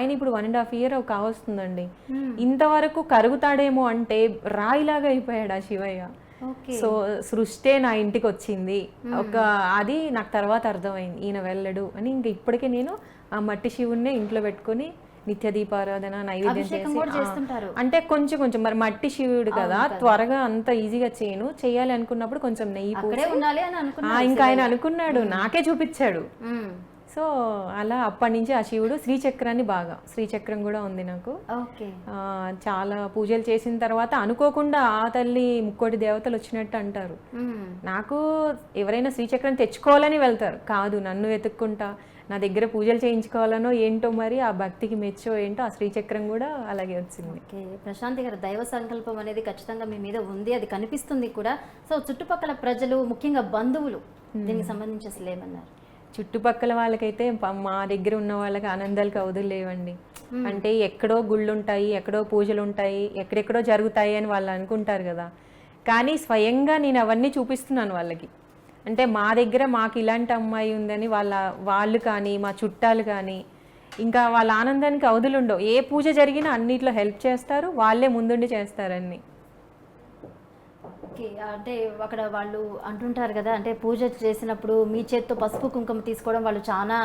ఆయన ఇప్పుడు one and half year కావస్తుందండి ఇంతవరకు కరుగుతాడేమో అంటే రాయిలాగా అయిపోయాడు ఆ శివయ్య. సో సృష్టే నా ఇంటికి వచ్చింది. ఒక అది నాకు తర్వాత అర్థమైంది. ఈయన వెళ్ళడు అని ఇంక ఇప్పటికే నేను ఆ మట్టి శివుణ్ణి ఇంట్లో పెట్టుకొని నిత్య దీపారాధన నైవేద్యం చేసి. అంటే కొంచెం కొంచెం మరి మట్టి శివుడు కదా త్వరగా అంత ఈజీగా చేయను. చేయాలి అనుకున్నప్పుడు కొంచెం నెయ్యి ఇంకా ఆయన అనుకున్నాడు. నాకే చూపించాడు. మ్మ్. సో అలా అప్పటి నుంచి ఆ శివుడు శ్రీచక్రాన్ని బాగా శ్రీచక్రం కూడా ఉంది నాకు. ఓకే. ఆ, చాలా పూజలు చేసిన తర్వాత అనుకోకుండా ఆ తల్లి ముక్కోటి దేవతలు వచ్చినట్టు అంటారు. నాకు ఎవరైనా శ్రీచక్రం తెచ్చుకోవాలని వెళ్తారు. కాదు నన్ను వెతుక్కుంటా నా దగ్గర పూజలు చేయించుకోవాలనో ఏంటో మరి ఆ భక్తికి మెచ్చో ఏంటో ఆ శ్రీచక్రం కూడా అలాగే వచ్చింది. ఓకే. ప్రశాంతి గారు దైవ సంకల్పం అనేది ఖచ్చితంగా మీ మీద ఉంది అది కనిపిస్తుంది కూడా. సో చుట్టుపక్కల ప్రజలు ముఖ్యంగా బంధువులు దీనికి సంబంధించి అసలు ఏమన్నారు? చుట్టుపక్కల వాళ్ళకైతే మా దగ్గర ఉన్న వాళ్ళకి ఆనందాలు కవుదులు లేవండి. అంటే ఎక్కడో గుళ్ళు ఉంటాయి ఎక్కడో పూజలు ఉంటాయి ఎక్కడెక్కడో జరుగుతాయి అని వాళ్ళు అనుకుంటారు కదా. కానీ స్వయంగా నేను అవన్నీ చూపిస్తున్నాను వాళ్ళకి. అంటే మా దగ్గర మాకు ఇలాంటి అమ్మాయి ఉందని వాళ్ళ వాళ్ళు కానీ మా చుట్టాలు కానీ ఇంకా వాళ్ళ ఆనందానికి అవధులు ఉండవు ఏ పూజ జరిగినా అన్నిట్లో హెల్ప్ చేస్తారు వాళ్ళే ముందుండి చేస్తారని ఓకే అంటే అక్కడ వాళ్ళు అంటుంటారు కదా అంటే పూజ చేసినప్పుడు మీ చేత్తో పసుపు కుంకుమ తీసుకోవడం వాళ్ళు చాలా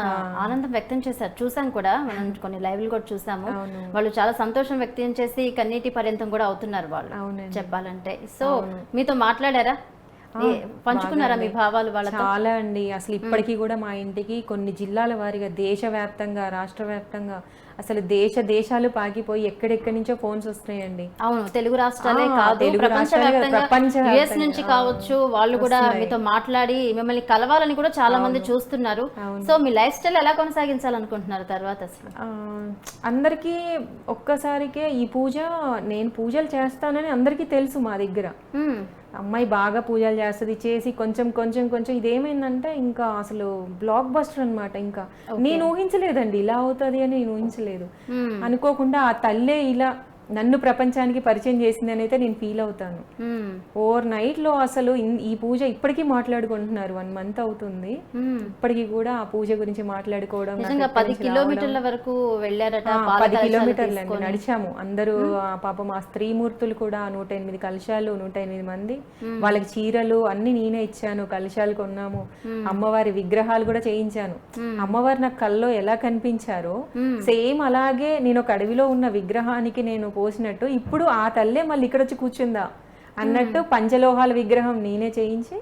ఆనందం వ్యక్తం చేశారు. చూసాం కూడా మనం కొన్ని లైవ్లు కూడా చూసాము. వాళ్ళు చాలా సంతోషం వ్యక్తం చేసి కన్నీటి పర్యంతం కూడా అవుతున్నారు వాళ్ళు చెప్పాలంటే. సో మీతో మాట్లాడారా? పంచుకున్నారా మీ భావాలు వాళ్ళతో? చాలా అండి. అసలు ఇప్పటికీ కూడా మా ఇంటికి కొన్ని జిల్లాల వారీగా దేశవ్యాప్తంగా రాష్ట్ర వ్యాప్తంగా అసలు దేశ దేశాలు పాకిపోయి ఎక్కడెక్కడి నుంచో ఫోన్స్ వస్తున్నాయండి. అవును తెలుగు రాష్ట్రాలే కాదు. యుఎస్ నుంచి కావచ్చు వాళ్ళు కూడా మీతో మాట్లాడి మిమ్మల్ని కలవాలని కూడా చాలా మంది చూస్తున్నారు. సో మీ లైఫ్ స్టైల్ ఎలా కొనసాగించాలనుకుంటున్నారు తర్వాత అసలు? అందరికీ ఒక్కసారికే ఈ పూజ నేను పూజలు చేస్తానని అందరికీ తెలుసు మా దగ్గర. అమ్మాయి బాగా పూజలు చేస్తుంది చేసి కొంచెం కొంచెం కొంచెం ఇదేమైందంటే ఇంకా అసలు బ్లాక్ బస్టర్ అన్నమాట ఇంకా. నేను ఊహించలేదండి ఇలా అవుతుంది అని నేను ఊహించలేదు. అనుకోకుండా ఆ తల్లే ఇలా నన్ను ప్రపంచానికి పరిచయం చేసిందని అయితే నేను ఫీల్ అవుతాను. ఓవర్ నైట్లో అసలు ఈ పూజ ఇప్పటికీ మాట్లాడుకుంటున్నారు. వన్ మంత్ అవుతుంది. మ్మ్. ఇప్పటికీ కూడా ఆ పూజ గురించి మాట్లాడుకోవడం పది కిలోమీటర్ల వరకు వెళ్ళారట పది కిలోమీటర్లు అండి. నడిచాము. అందరూ ఆ పాపం ఆ స్త్రీమూర్తులు కూడా నూట ఎనిమిది కలశాలు నూట ఎనిమిది మంది. వాళ్ళకి చీరలు అన్ని నేనే ఇచ్చాను. కలశాలు కొన్నాము. అమ్మవారి విగ్రహాలు కూడా చేయించాను. అమ్మవారు నాకు కల్లో ఎలా కనిపించారో సేమ్ అలాగే నేను ఒక అడవిలో ఉన్న విగ్రహానికి నేను పోసినట్టు ఇప్పుడు ఆ తల్లే మళ్ళీ ఇక్కడ వచ్చి కూర్చుందా అన్నట్టు పంచలోహాల విగ్రహం నేనే చేయించి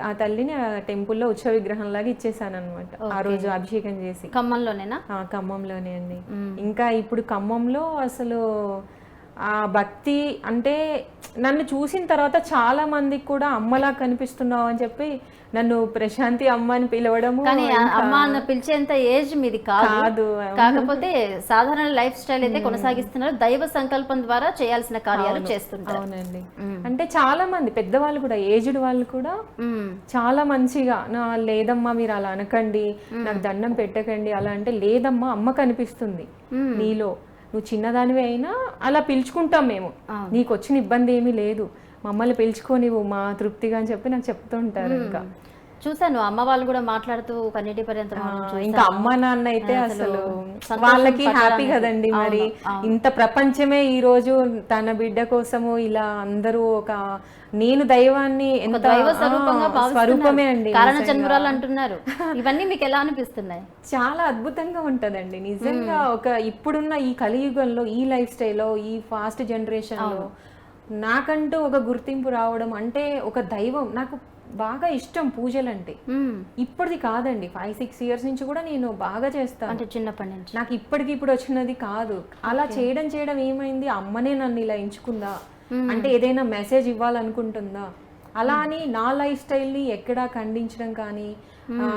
ఆ తల్లిని ఆ టెంపుల్లో ఉత్సవ విగ్రహం లాగా ఇచ్చేసాను అనమాట ఆ రోజు అభిషేకం చేసి. ఖమ్మంలోనేనా? ఆ, ఖమ్మంలోనే అండి. ఇంకా ఇప్పుడు ఖమ్మంలో అసలు ఆ భక్తి అంటే నన్ను చూసిన తర్వాత చాలా మందికి కూడా అమ్మలా కనిపిస్తున్నావు అని చెప్పి నన్ను ప్రశాంతి అమ్మ అని పిలవడము కానీ అమ్మ అన్న పిలిచేంత ఏజ్ మీది కాదు. కాకపోతే సాధారణ లైఫ్ స్టైల్ అయితే కొనసాగిస్తున్నారు. దైవ సంకల్పం ద్వారా చేయాల్సిన కార్యాలు చేస్తుంటారు. అవునండి. అంటే చాలా మంది పెద్దవాళ్ళు కూడా ఏజ్డ్ వాళ్ళు కూడా. చాలా మంచిగా నా లేదమ్మా మీరు అలా అనకండి. నాకు దండం పెట్టకండి. అలా అంటే లేదమ్మా అమ్మ కనిపిస్తుంది నీలో. నువ్వు చిన్నదానివి అయినా అలా పిలుచుకుంటాం మేము. నీకు వచ్చిన ఇబ్బంది ఏమీ లేదు. మమ్మల్ని పిలుచుకోనివ్వు మా తృప్తిగా అని చెప్పి నాకు చెప్తుంటారు ఇంకా. చూశాను అమ్మ వాళ్ళు కూడా మాట్లాడుతూ కన్నీటి పర్యంతం. ఇంకా అమ్మ నాన్న అయితే అసలు వాళ్ళకి హ్యాపీ. కదండి మరి. ఇంత ప్రపంచమే ఈ రోజు తన బిడ్డ కోసము ఇలా అందరూ ఒక నేను దైవాన్ని ఎంత దైవ స్వరూపమే అండి కారణ. జన్మరాలు అంటున్నారు. ఇవన్నీ మీకు ఎలా అనిపిస్తున్నాయి? చాలా అద్భుతంగా ఉంటదండి. నిజంగా ఒక ఇప్పుడున్న ఈ కలియుగంలో ఈ లైఫ్ స్టైల్లో ఈ ఫాస్ట్ జనరేషన్లో నాకంటూ ఒక గుర్తింపు రావడం అంటే ఒక దైవం. నాకు బాగా ఇష్టం పూజలంటే. మ్మ్. ఇప్పటిది కాదండి. ఫైవ్ సిక్స్ ఇయర్స్ నుంచి కూడా నేను బాగా చేస్తాను. అంటే చిన్నప్పటి నుంచి. నాకు ఇప్పటికి ఇప్పుడు వచ్చినది కాదు. అలా చేయడం చేయడం ఏమైంది? అమ్మనే నన్ను ఇలా ఎంచుకుందా? అంటే ఏదైనా మెసేజ్ ఇవ్వాలనుకుంటుందా? అలా అని నా లైఫ్ స్టైల్ని ఎక్కడా ఖండించడం కానీ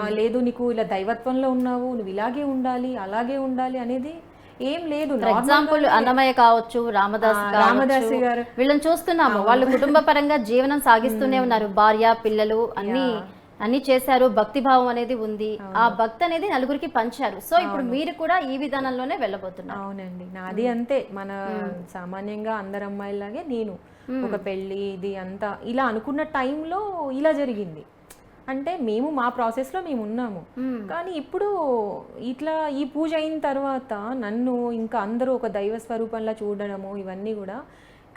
లేదు నీకు ఇలా దైవత్వంలో ఉన్నావు నువ్వు ఇలాగే ఉండాలి అలాగే ఉండాలి అనేది ఏం లేదు. ఎగ్జాంపుల్ అన్నమయ్య కావచ్చు రామదాస్. రామదాసి గారు. వీళ్ళని చూస్తున్నాము. వాళ్ళు కుటుంబ పరంగా జీవనం సాగిస్తూనే ఉన్నారు. భార్య పిల్లలు అన్ని అన్ని చేశారు. భక్తి భావం అనేది ఉంది. ఆ భక్తి అనేది నలుగురికి పంచారు. సో ఇప్పుడు మీరు కూడా ఈ విధానంలోనే వెళ్ళబోతున్నారు. అవునండి. నాది అంతే. మన సామాన్యంగా అందరు అమ్మాయిలాగే నేను. ఒక పెళ్ళి ఇది అంతా. ఇలా అనుకున్న టైంలో ఇలా జరిగింది. అంటే మేము మా ప్రాసెస్లో మేము ఉన్నాము. కానీ ఇప్పుడు ఇట్లా ఈ పూజ అయిన తర్వాత నన్ను ఇంకా అందరూ ఒక దైవ స్వరూపంలా చూడడము ఇవన్నీ కూడా.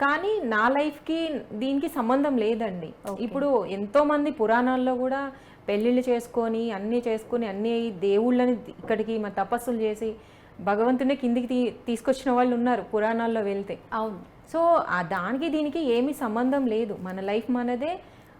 కానీ నా లైఫ్కి దీనికి సంబంధం లేదండి. ఇప్పుడు ఎంతో మంది పురాణాల్లో కూడా పెళ్ళిళ్ళు చేసుకొని అన్నీ చేసుకొని అన్నీ దేవుళ్ళని ఇక్కడికి మా తపస్సులు చేసి భగవంతుని కిందికి తీ తీసుకొచ్చిన వాళ్ళు ఉన్నారు పురాణాల్లో వెళ్తే. అవును. సో ఆ దానికి దీనికి ఏమీ సంబంధం లేదు. మన లైఫ్ మనదే.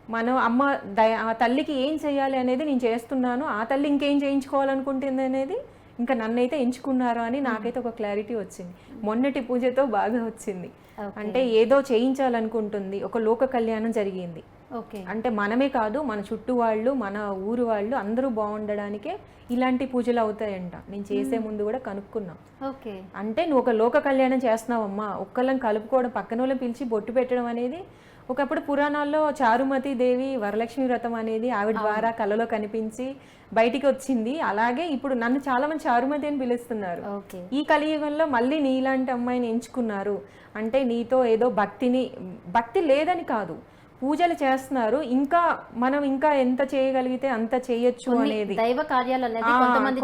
మనం అమ్మ దయ ఆ తల్లికి ఏం చేయాలి అనేది నేను చేస్తున్నాను. ఆ తల్లి ఇంకేం చేయించుకోవాలనుకుంటుంది అనేది ఇంకా నన్నైతే ఎంచుకున్నారు అని నాకైతే ఒక క్లారిటీ వచ్చింది. మొన్నటి పూజతో బాగా వచ్చింది. అంటే ఏదో చేయించాలనుకుంటుంది. ఒక లోక కళ్యాణం జరిగింది. ఓకే. అంటే మనమే కాదు మన చుట్టూ వాళ్ళు మన ఊరు వాళ్ళు అందరూ బాగుండడానికే ఇలాంటి పూజలు అవుతాయంట. నేను చేసే ముందు కూడా కనుక్కున్నా. ఓకే. అంటే నువ్వు ఒక లోక కళ్యాణం చేస్తున్నావమ్మా. ఒక్కళ్ళని కలుపుకోవడం పక్కన వాళ్ళని పిలిచి బొట్టు పెట్టడం అనేది ఒకప్పుడు పురాణాల్లో చారుమతి దేవి వరలక్ష్మి వ్రతం అనేది ఆవిడ ద్వారా కళలో కనిపించి బయటికి వచ్చింది. అలాగే ఇప్పుడు నన్ను చాలా మంది చారుమతి అని పిలుస్తున్నారు. ఈ కలియుగంలో మళ్ళీ నీలాంటి అమ్మాయిని ఎంచుకున్నారు. అంటే నీతో ఏదో భక్తిని భక్తి లేదని కాదు. పూజలు చేస్తున్నారు. ఇంకా మనం ఇంకా ఎంత చేయగలిగితే అంత చేయొచ్చు అనేది. దైవ కార్యాలు కొంతమంది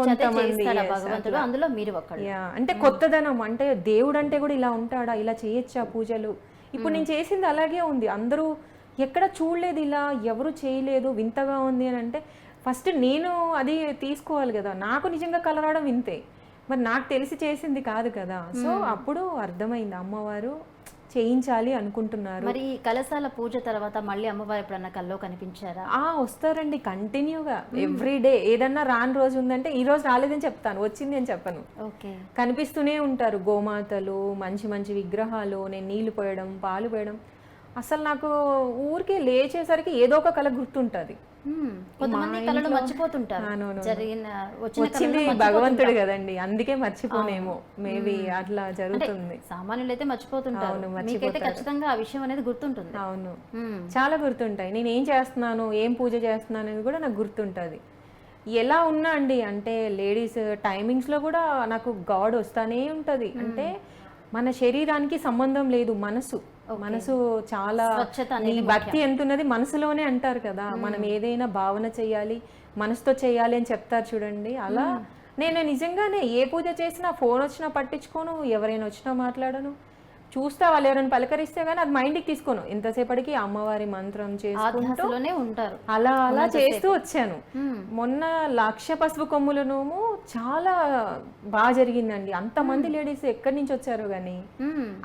అందులో మీరు అంటే కొత్తదనం. అంటే దేవుడు అంటే కూడా ఇలా ఉంటాడా? ఇలా చేయొచ్చా పూజలు? ఇప్పుడు నేను చేసింది అలాగే ఉంది. అందరూ ఎక్కడ చూడలేదు ఇలా ఎవరు చేయలేదు వింతగా ఉంది అని అంటే ఫస్ట్ నేను అది తీసుకోవాలి కదా. నాకు నిజంగా కలరావడం వింతే. మరి నాకు తెలిసి చేసింది కాదు కదా. సో అప్పుడు అర్థమైంది అమ్మవారు. చేయించాలి అనుకుంటున్నారు. మరి కలశాల పూజ తర్వాత మళ్ళీ అమ్మవారు ఎప్పుడన్నా కల్లో కనిపించారా? ఆ వస్తారండి కంటిన్యూగా. ఎవ్రీ డే ఏదన్నా రాని రోజు ఉందంటే ఈ రోజు రాలేదని చెప్తాను వచ్చింది అని చెప్పను. ఓకే. కనిపిస్తూనే ఉంటారు గోమాతలు మంచి మంచి విగ్రహాలు నేను నీళ్ళు పోయడం పాలు పోయడం. అసలు నాకు ఊరికే లేచేసరికి ఏదో ఒక కళ గుర్తుంటుంది. కొంతమంది మర్చిపోతుంటారు. జరిగిన వచ్చింది భగవంతుడు కదండి. అందుకే మర్చిపోనేమో. మేబీ అట్లా జరుగుతుంది. సామాన్యులు అయితే మర్చిపోతుంటారు. అవును, మీకైతే ఖచ్చితంగా ఆ విషయం అనేది గుర్తుంటుంది. అవును. చాలా గుర్తుంటాయి. నేను ఏం చేస్తున్నాను ఏం పూజ చేస్తున్నాను అనేది కూడా నాకు గుర్తుంటుంది. ఎలా ఉన్నా అండి అంటే లేడీస్ టైమింగ్స్లో కూడా నాకు గాడ్ వస్తానే ఉంటుంది. అంటే మన శరీరానికి సంబంధం లేదు మనసు. మనసు చాలా భక్తి ఎంత ఉన్నది మనసులోనే అంటారు కదా. మనం ఏదైనా భావన చేయాలి మనసుతో చేయాలి అని చెప్తారు చూడండి. అలా నేను నిజంగానే ఏ పూజ చేసినా ఫోన్ వచ్చినా పట్టించుకోను ఎవరైనా వచ్చినా మాట్లాడను. చూస్తా వాళ్ళు ఎవరైనా పలకరిస్తే కానీ అది మైండ్కి తీసుకోను. ఎంతసేపటికి అమ్మవారి మంత్రం చేసుకుంటూ ధ్యాసలోనే ఉంటారు. అలా అలా చేస్తూ వచ్చాను. మొన్న లక్ష పసుపు కొమ్ముల నోము చాలా బాగా జరిగిందండి. అంతమంది లేడీస్ ఎక్కడి నుంచి వచ్చారో కానీ.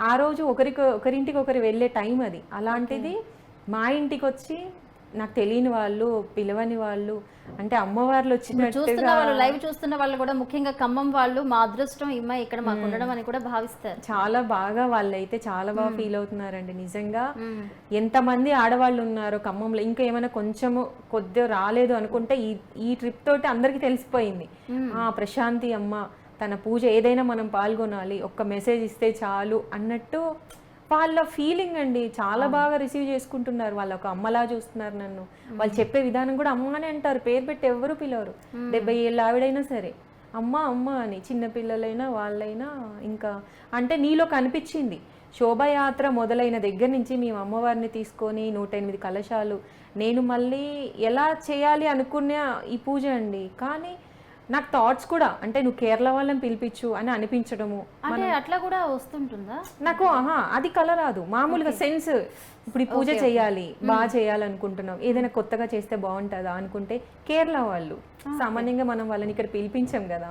ఆ రోజు ఒకరికి ఒకరింటికి ఒకరు వెళ్ళే టైం అది. అలాంటిది మా ఇంటికి వచ్చి నాకు తెలియని వాళ్ళు పిలవని వాళ్ళు అంటే అమ్మవార్లు చూస్తున్న వచ్చినట్టుగా వాళ్ళు లైవ్ చూస్తున్న వాళ్ళు కూడా ముఖ్యంగా ఖమ్మం వాళ్ళు మా అదృష్టం ఇమ్మ ఇక్కడ మాకు ఉండడం అని కూడా భావిస్తారు. చాలా బాగా వాళ్ళైతే చాలా బాగా ఫీల్ అవుతున్నారండి. నిజంగా. ఎంతమంది ఆడవాళ్ళు ఉన్నారో ఖమ్మంలో ఇంకా ఏమైనా కొంచెము కొద్దిగా రాలేదు అనుకుంటే ఈ ఈ ట్రిప్ తోటి అందరికీ తెలిసిపోయింది. ఆ ప్రశాంతి అమ్మ తన పూజ ఏదైనా మనం పాల్గొనాలి ఒక్క మెసేజ్ ఇస్తే చాలు అన్నట్టు వాళ్ళ ఫీలింగ్ అండి. చాలా బాగా రిసీవ్ చేసుకుంటున్నారు. వాళ్ళు ఒక అమ్మలా చూస్తున్నారు నన్ను. వాళ్ళు చెప్పే విధానం కూడా అమ్మనే అంటారు. పేరు పెట్టి ఎవరు పిలవరు. డెబ్బై ఏళ్ళ ఆవిడైనా సరే. అమ్మ అమ్మ అని చిన్న పిల్లలైనా వాళ్ళైనా ఇంకా అంటే నీలో కనిపించింది. శోభయాత్ర మొదలైన దగ్గర నుంచి మేము అమ్మవారిని తీసుకొని నూట ఎనిమిది కలశాలు. నేను మళ్ళీ ఎలా చేయాలి అనుకున్న ఈ పూజ అండి. కానీ నాకు థాట్స్ కూడా అంటే నువ్వు కేరళ వాళ్ళని పిలిపించు అని అనిపించడము అంటే అట్లా కూడా వస్తుంటుందా? నాకు ఆహా అది కల రాదు. మామూలుగా సెన్స్ ఇప్పుడు ఈ పూజ చేయాలి బాగా చేయాలనుకుంటున్నాం. ఏదైనా కొత్తగా చేస్తే బాగుంటుందా అనుకుంటే కేరళ వాళ్ళు సామాన్యంగా మనం వాళ్ళని ఇక్కడ పిలిపించాం కదా.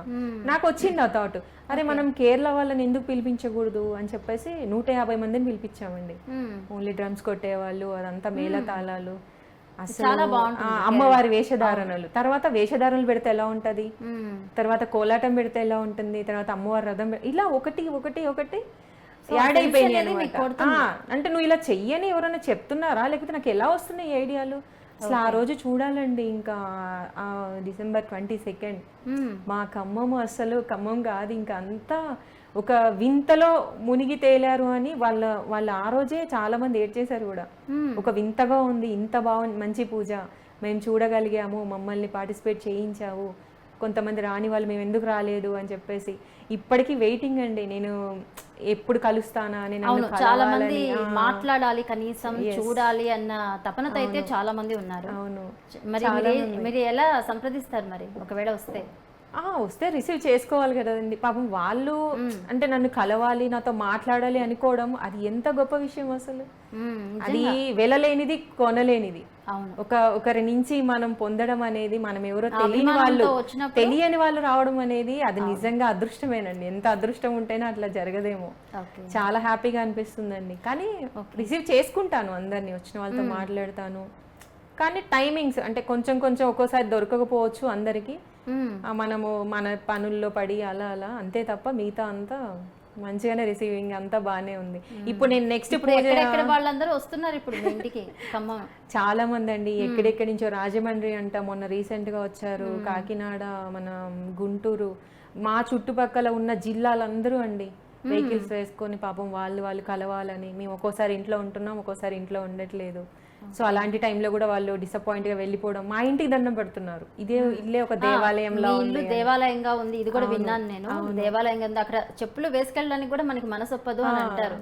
నాకు వచ్చింది ఆ థాట్ అరే మనం కేరళ వాళ్ళని ఎందుకు పిలిపించకూడదు అని చెప్పేసి నూట యాభై మందిని పిలిపించామండి. ఓన్లీ డ్రమ్స్ కొట్టేవాళ్ళు అదంతా మేళ తాళాలు చాలా బాగుంటుంది. అమ్మవారి వేషధారణలు. తర్వాత వేషధారణలు పెడితే ఎలా ఉంటది. తర్వాత కోలాటం పెడితే ఎలా ఉంటుంది? తర్వాత అమ్మవారి రథం ఇలా ఒకటి ఒకటి ఒకటి యాడ్. ఆ, అంటే నువ్వు ఇలా చెయ్యని ఎవరైనా చెప్తున్నారా? లేకపోతే నాకు ఎలా వస్తున్నాయి ఐడియాలు? అసలు ఆ రోజు చూడాలండి ఇంకా ఆ డిసెంబర్ ట్వంటీ సెకండ్. మా ఖమ్మం అసలు ఖమ్మం కాదు ఇంకా అంతా ఒక వింతలో మునిగి తేలారు అని వాళ్ళ వాళ్ళ ఆ రోజే చాలా మంది ఏడ్ చేశారు కూడా. ఒక వింతగా ఉంది ఇంత బాగుంది మంచి పూజ. మేము చూడగలిగాము మమ్మల్ని పార్టిసిపేట్ చేయించావు. కొంతమంది రాని వాళ్ళు మేము ఎందుకు రాలేదు అని చెప్పేసి. ఇప్పటికీ వెయిటింగ్ అండి. నేను ఎప్పుడు కలుస్తానా అవును చాలా మంది మాట్లాడాలి కనీసం చూడాలి అన్న తపనతో అయితే చాలా మంది ఉన్నారు. అవును. మరి మీరు మీరు ఎలా సంప్రదిస్తారు మరి? ఒకవేళ వస్తే. వస్తే రిసీవ్ చేసుకోవాలి కదండి. పాపం వాళ్ళు అంటే నన్ను కలవాలి నాతో మాట్లాడాలి అనుకోవడం అది ఎంత గొప్ప విషయం అసలు. అది వెళ్ళలేనిది కొనలేనిది. ఒక ఒకరి నుంచి మనం పొందడం అనేది మనం ఎవరో తెలియని వాళ్ళు తెలియని వాళ్ళు రావడం అనేది అది నిజంగా అదృష్టమేనండి. ఎంత అదృష్టం ఉంటేనే అట్లా జరగదేమో. చాలా హ్యాపీగా అనిపిస్తుందండి. కానీ రిసీవ్ చేసుకుంటాను అందరినీ వచ్చిన వాళ్ళతో మాట్లాడతాను. కానీ టైమింగ్స్ అంటే కొంచెం కొంచెం ఒక్కోసారి దొరకకపోవచ్చు అందరికీ. మనము మన పనుల్లో పడి అలా అలా అంతే తప్ప మిగతా అంతా మంచిగానే రిసీవింగ్ అంతా బాగానే ఉంది. ఇప్పుడు నేను నెక్స్ట్ ఇప్పుడు ఎక్కడెక్కడ వాళ్ళందరూ వస్తున్నారు ఇప్పుడు ఇంటికి? ఖమ్మం. చాలా మంది అండి ఎక్కడెక్కడి నుంచో రాజమండ్రి అంట మొన్న రీసెంట్గా వచ్చారు. కాకినాడ మన గుంటూరు మా చుట్టుపక్కల ఉన్న జిల్లాలందరూ అండి. వెహికల్స్ వేసుకొని పాపం వాళ్ళు వాళ్ళు కలవాలని మేము ఒక్కోసారి ఇంట్లో ఉంటున్నాం ఒక్కోసారి ఇంట్లో ఉండట్లేదు. సో అలాంటి టైంలో కూడా వాళ్ళు డిసప్పాయింట్గా వెళ్ళిపోవడం మా ఇంటికి దండం పెడుతున్నారు. ఇదే ఇల్లే ఒక దేవాలయంలో ఇల్లు దేవాలయంగా ఉంది. ఇది కూడా విన్నాను నేను. దేవాలయంగా ఉంది అక్కడ చెప్పులు వేసుకెళ్ళడానికి కూడా మనకి మనసు ఒప్పదు అని అంటారు.